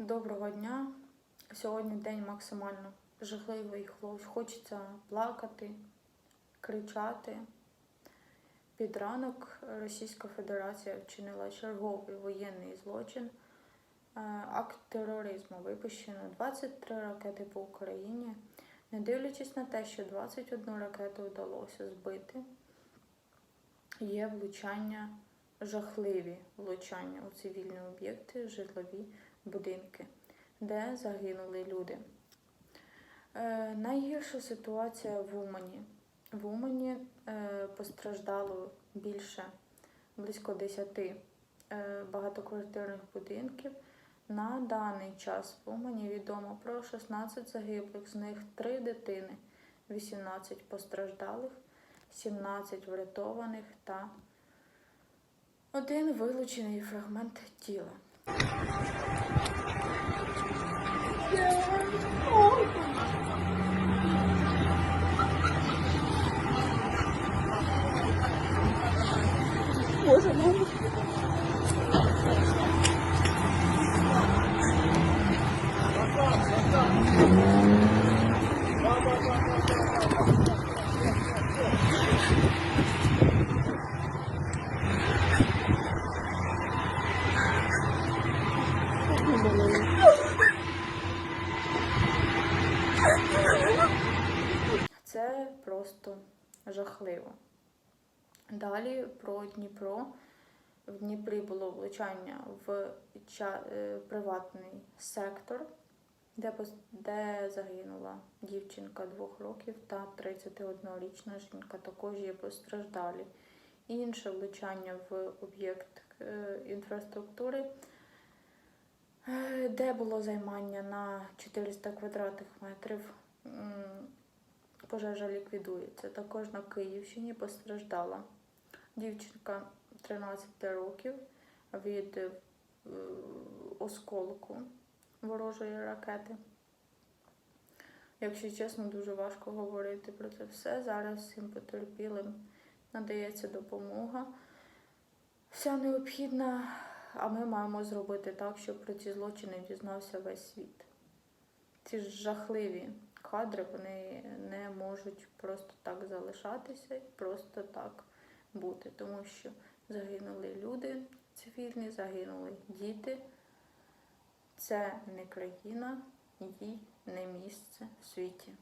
Доброго дня. Сьогодні день максимально жахливий. Хлоп- Хочеться плакати, кричати. Під ранок Російська Федерація вчинила черговий воєнний злочин. Е, Акт тероризму випущено 23 ракети по Україні. Не дивлячись на те, що 21 ракету вдалося збити, є влучання жахливі влучання у цивільні об'єкти, житлові будинки, де загинули люди. Е, найгірша ситуація в Умані. В Умані е, постраждало більше близько 10 е, багатоквартирних будинків. На даний час в Умані відомо про 16 загиблих, з них 3 дитини, 18 постраждалих, 17 врятованих та один вилучений фрагмент тіла. 我怎么？Це просто жахливо. Далі про Дніпро. В Дніпрі було влучання в е, приватний сектор, де, де загинула дівчинка двох років та 31-річна жінка. Також є постраждалі. Інше влучання в об'єкт е, інфраструктури, де було займання на 400 квадратних метрів. Пожежа ліквідується. Також на Київщині постраждала дівчинка 13 років від е, осколку ворожої ракети. Якщо чесно, дуже важко говорити про це все. Зараз всім потерпілим надається допомога. Вся необхідна, а ми маємо зробити так, щоб про ці злочини дізнався весь світ. Ці жахливі кадри вони не можуть просто так залишатися і просто так бути, тому що загинули люди цивільні, загинули діти. Це не країна, їй не місце в світі.